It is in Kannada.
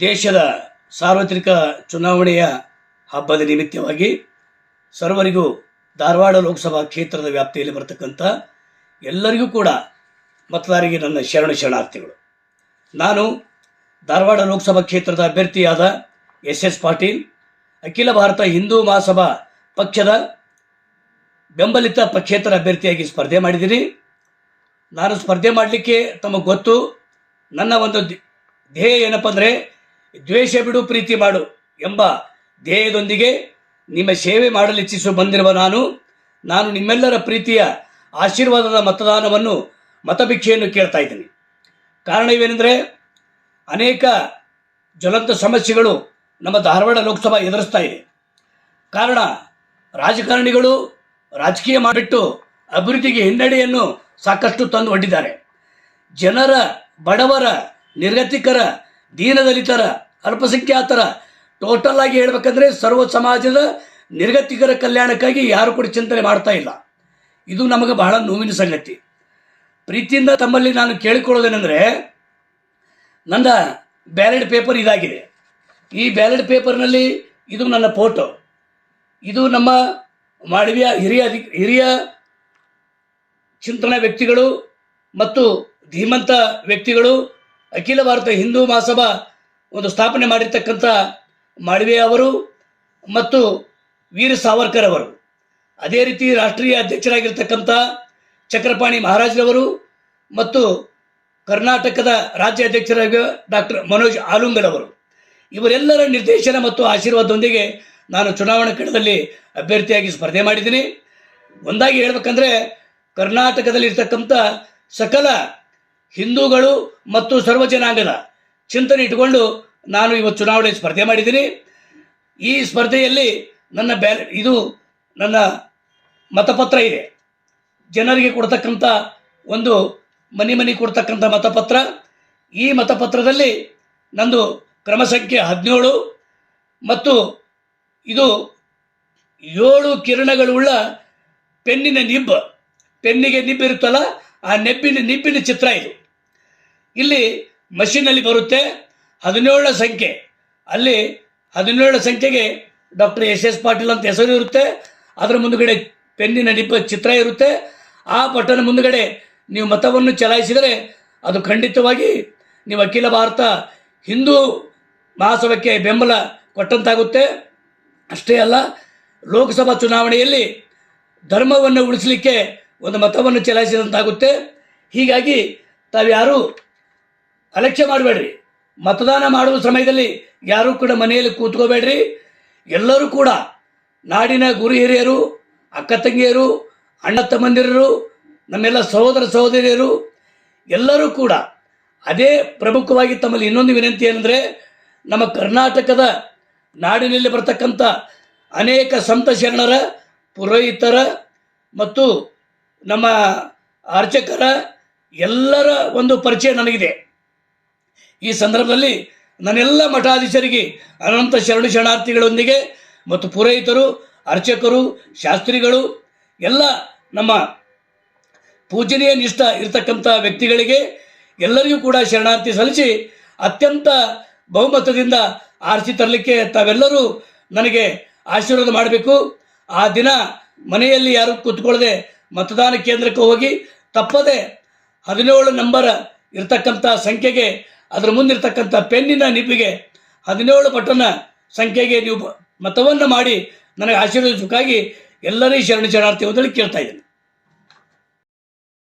ದೇಶದ ಸಾರ್ವತ್ರಿಕ ಚುನಾವಣೆಯ ಹಬ್ಬದ ನಿಮಿತ್ತವಾಗಿ ಸರ್ವರಿಗೂ ಧಾರವಾಡ ಲೋಕಸಭಾ ಕ್ಷೇತ್ರದ ವ್ಯಾಪ್ತಿಯಲ್ಲಿ ಬರತಕ್ಕಂಥ ಎಲ್ಲರಿಗೂ ಕೂಡ ಮತದಾರರಿಗೆ ನನ್ನ ಶರಣ ಶರಣಾರ್ಥಿಗಳು. ನಾನು ಧಾರವಾಡ ಲೋಕಸಭಾ ಕ್ಷೇತ್ರದ ಅಭ್ಯರ್ಥಿಯಾದ ಎಸ್ ಎಸ್ ಪಾಟೀಲ್, ಅಖಿಲ ಭಾರತ ಹಿಂದೂ ಮಹಾಸಭಾ ಪಕ್ಷದ ಬೆಂಬಲಿತ ಪಕ್ಷೇತರ ಅಭ್ಯರ್ಥಿಯಾಗಿ ಸ್ಪರ್ಧೆ ಮಾಡಿದ್ದೀನಿ. ನಾನು ಸ್ಪರ್ಧೆ ಮಾಡಲಿಕ್ಕೆ ತಮಗೆ ಗೊತ್ತು. ನನ್ನ ಒಂದು ಧ್ಯೇ- ಧ್ಯೇಯ ಏನಪ್ಪ ಅಂದರೆ ದ್ವೇಷ ಬಿಡು, ಪ್ರೀತಿ ಮಾಡು ಎಂಬ ಧ್ಯೇಯದೊಂದಿಗೆ ನಿಮ್ಮ ಸೇವೆ ಮಾಡಲು ಇಚ್ಛಿಸುವ ಬಂದಿರುವ ನಾನು ನಾನು ನಿಮ್ಮೆಲ್ಲರ ಪ್ರೀತಿಯ ಆಶೀರ್ವಾದದ ಮತದಾನವನ್ನು ಮತಭಿಕ್ಷೆಯನ್ನು ಕೇಳ್ತಾ ಇದ್ದೀನಿ. ಕಾರಣವೇನೆಂದರೆ ಅನೇಕ ಜ್ವಲಂತ ಸಮಸ್ಯೆಗಳು ನಮ್ಮ ಧಾರವಾಡ ಲೋಕಸಭಾ ಎದುರಿಸ್ತಾ ಇದೆ. ಕಾರಣ, ರಾಜಕಾರಣಿಗಳು ರಾಜಕೀಯ ಮಾಡಿಬಿಟ್ಟು ಅಭಿವೃದ್ಧಿಗೆ ಹಿನ್ನಡೆಯನ್ನು ಸಾಕಷ್ಟು ತಂದು ಒಡ್ಡಿದ್ದಾರೆ. ಜನರ, ಬಡವರ, ನಿರ್ಗತಿಕರ ದೀನದಲಿತರ, ಅಲ್ಪಸಂಖ್ಯಾತರ ಟೋಟಲ್ ಆಗಿ ಹೇಳ್ಬೇಕಂದ್ರೆ ಸರ್ವ ಸಮಾಜದ ನಿರ್ಗತಿಕರ ಕಲ್ಯಾಣಕ್ಕಾಗಿ ಯಾರು ಕೂಡ ಚಿಂತನೆ ಮಾಡ್ತಾ ಇಲ್ಲ. ಇದು ನಮಗೆ ಬಹಳ ನೋವಿನ ಸಂಗತಿ. ಪ್ರೀತಿಯಿಂದ ತಮ್ಮಲ್ಲಿ ನಾನು ಕೇಳಿಕೊಳ್ಳೋದೇನೆಂದರೆ, ನನ್ನ ಬ್ಯಾಲೆಟ್ ಪೇಪರ್ ಇದಾಗಿದೆ. ಈ ಬ್ಯಾಲೆಟ್ ಪೇಪರ್ನಲ್ಲಿ ಇದು ನನ್ನ ಫೋಟೋ ಇದು ನಮ್ಮ ಮಾಳವಿಯ ಹಿರಿಯ ಅಧಿ ಹಿರಿಯ ಚಿಂತನ ವ್ಯಕ್ತಿಗಳು ಮತ್ತು ಧೀಮಂತ ವ್ಯಕ್ತಿಗಳು ಅಖಿಲ ಭಾರತ ಹಿಂದೂ ಮಹಾಸಭಾ ಒಂದು ಸ್ಥಾಪನೆ ಮಾಡಿರ್ತಕ್ಕಂಥ ಮಾಳ್ವೆ ಅವರು ಮತ್ತು ವೀರ ಸಾವರ್ಕರ್ ಅವರು. ಅದೇ ರೀತಿ ರಾಷ್ಟ್ರೀಯ ಅಧ್ಯಕ್ಷರಾಗಿರ್ತಕ್ಕಂಥ ಚಕ್ರಪಾಣಿ ಮಹಾರಾಜ್ರವರು ಮತ್ತು ಕರ್ನಾಟಕದ ರಾಜ್ಯ ಅಧ್ಯಕ್ಷರಾಗಿ ಡಾಕ್ಟರ್ ಮನೋಜ್ ಆಲುಂಗಲ್ ಅವರು. ಇವರೆಲ್ಲರ ನಿರ್ದೇಶನ ಮತ್ತು ಆಶೀರ್ವಾದದೊಂದಿಗೆ ನಾನು ಚುನಾವಣಾ ಕಣದಲ್ಲಿ ಅಭ್ಯರ್ಥಿಯಾಗಿ ಸ್ಪರ್ಧೆ ಮಾಡಿದ್ದೀನಿ. ಒಂದಾಗಿ ಹೇಳ್ಬೇಕಂದ್ರೆ ಕರ್ನಾಟಕದಲ್ಲಿರ್ತಕ್ಕಂಥ ಸಕಲ ಹಿಂದೂಗಳು ಮತ್ತು ಸರ್ವ ಜನಾಂಗದ ಚಿಂತನೆ ಇಟ್ಟುಕೊಂಡು ನಾನು ಇವತ್ತು ಚುನಾವಣೆ ಸ್ಪರ್ಧೆ ಮಾಡಿದ್ದೀನಿ. ಈ ಸ್ಪರ್ಧೆಯಲ್ಲಿ ನನ್ನ ಬ್ಯಾಲೆ ಇದು ನನ್ನ ಮತಪತ್ರ ಇದೆ. ಜನರಿಗೆ ಕೊಡ್ತಕ್ಕಂಥ ಒಂದು ಮನೆ ಮನೆ ಕೊಡ್ತಕ್ಕಂಥ ಮತಪತ್ರ. ಈ ಮತಪತ್ರದಲ್ಲಿ ನಂದು ಕ್ರಮ ಸಂಖ್ಯೆ ಹದಿನೇಳು ಮತ್ತು ಇದು ಏಳು ಕಿರಣಗಳುಳ್ಳ ಪೆನ್ನಿನ ನಿಬ್ಬ ಪೆನ್ನಿಗೆ ನಿಬ್ಬಿರುತ್ತಲ್ಲ ಆ ನೆಬ್ಬಿನ ನಿಬ್ಬಿನ ಚಿತ್ರ ಇದು. ಇಲ್ಲಿ ಮಷೀನಲ್ಲಿ ಬರುತ್ತೆ ಹದಿನೇಳನ ಸಂಖ್ಯೆ. ಅಲ್ಲಿ ಹದಿನೇಳನ ಸಂಖ್ಯೆಗೆ ಡಾಕ್ಟರ್ ಎಸ್ ಎಸ್ ಪಾಟೀಲ್ ಅಂತ ಹೆಸರು ಇರುತ್ತೆ. ಅದರ ಮುಂದುಗಡೆ ಪೆನ್ನಿನ ಡಿಪ್ಪ ಚಿತ್ರ ಇರುತ್ತೆ. ಆ ಪಟ್ಟಣ ಮುಂದುಗಡೆ ನೀವು ಮತವನ್ನು ಚಲಾಯಿಸಿದರೆ ಅದು ಖಂಡಿತವಾಗಿ ನೀವು ಅಖಿಲ ಭಾರತ ಹಿಂದೂ ಮಹಾಸಭಕ್ಕೆ ಬೆಂಬಲ ಕೊಟ್ಟಂತಾಗುತ್ತೆ. ಅಷ್ಟೇ ಅಲ್ಲ, ಲೋಕಸಭಾ ಚುನಾವಣೆಯಲ್ಲಿ ಧರ್ಮವನ್ನು ಉಳಿಸಲಿಕ್ಕೆ ಒಂದು ಮತವನ್ನು ಚಲಾಯಿಸಿದಂತಾಗುತ್ತೆ. ಹೀಗಾಗಿ ತಾವ್ಯಾರೂ ಅಲಕ್ಷ್ಯ ಮಾಡಬೇಡ್ರಿ. ಮತದಾನ ಮಾಡುವ ಸಮಯದಲ್ಲಿ ಯಾರೂ ಕೂಡ ಮನೆಯಲ್ಲಿ ಕೂತ್ಕೋಬೇಡ್ರಿ. ಎಲ್ಲರೂ ಕೂಡ ನಾಡಿನ ಗುರು ಹಿರಿಯರು, ಅಕ್ಕ ತಂಗಿಯರು, ಅಣ್ಣ ತಮ್ಮಂದಿರರು, ನಮ್ಮೆಲ್ಲ ಸಹೋದರ ಸಹೋದರಿಯರು, ಎಲ್ಲರೂ ಕೂಡ ಅದೇ ಪ್ರಮುಖವಾಗಿ ತಮ್ಮಲ್ಲಿ ಇನ್ನೊಂದು ವಿನಂತಿ ಏನಂದರೆ, ನಮ್ಮ ಕರ್ನಾಟಕದ ನಾಡಿನಲ್ಲಿ ಬರತಕ್ಕಂಥ ಅನೇಕ ಸಂತ ಶರಣರ, ಪುರೋಹಿತರ ಮತ್ತು ನಮ್ಮ ಅರ್ಚಕರ ಎಲ್ಲರ ಒಂದು ಪರಿಚಯ ನನಗಿದೆ. ಈ ಸಂದರ್ಭದಲ್ಲಿ ನನ್ನೆಲ್ಲ ಮಠಾಧೀಶರಿಗೆ ಅನಂತ ಶರಣ ಶರಣಾರ್ಥಿಗಳೊಂದಿಗೆ ಮತ್ತು ಪುರೋಹಿತರು, ಅರ್ಚಕರು, ಶಾಸ್ತ್ರಿಗಳು, ಎಲ್ಲ ನಮ್ಮ ಪೂಜನೀಯ ನಿಷ್ಠ ಇರತಕ್ಕಂಥ ವ್ಯಕ್ತಿಗಳಿಗೆ ಎಲ್ಲರಿಗೂ ಕೂಡ ಶರಣಾರ್ಥಿ ಸಲ್ಲಿಸಿ ಅತ್ಯಂತ ಬಹುಮತದಿಂದ ಆರಿಸಿ ತರಲಿಕ್ಕೆ ತಾವೆಲ್ಲರೂ ನನಗೆ ಆಶೀರ್ವಾದ ಮಾಡಬೇಕು. ಆ ದಿನ ಮನೆಯಲ್ಲಿ ಯಾರು ಕೂತ್ಕೊಳ್ಳದೆ ಮತದಾನ ಕೇಂದ್ರಕ್ಕೆ ಹೋಗಿ ತಪ್ಪದೆ ಹದಿನೇಳು ನಂಬರ್ ಇರತಕ್ಕಂಥ ಸಂಖ್ಯೆಗೆ ಅದರ ಮುಂದಿರ್ತಕ್ಕಂಥ ಪೆನ್ನಿನ ನಿಪ್ಪಿಗೆ ಹದಿನೇಳು ಬಟನ್ನ ಸಂಖ್ಯೆಗೆ ನೀವು ಮತವನ್ನು ಮಾಡಿ ನನಗೆ ಆಶೀರ್ವದಿಸಬೇಕಾಗಿ ಎಲ್ಲರೂ ಶರಣ ಶರಣಾರ್ಥಿ ಹೋದಲ್ಲಿ ಕೇಳ್ತಾ ಇದ್ದೀನಿ.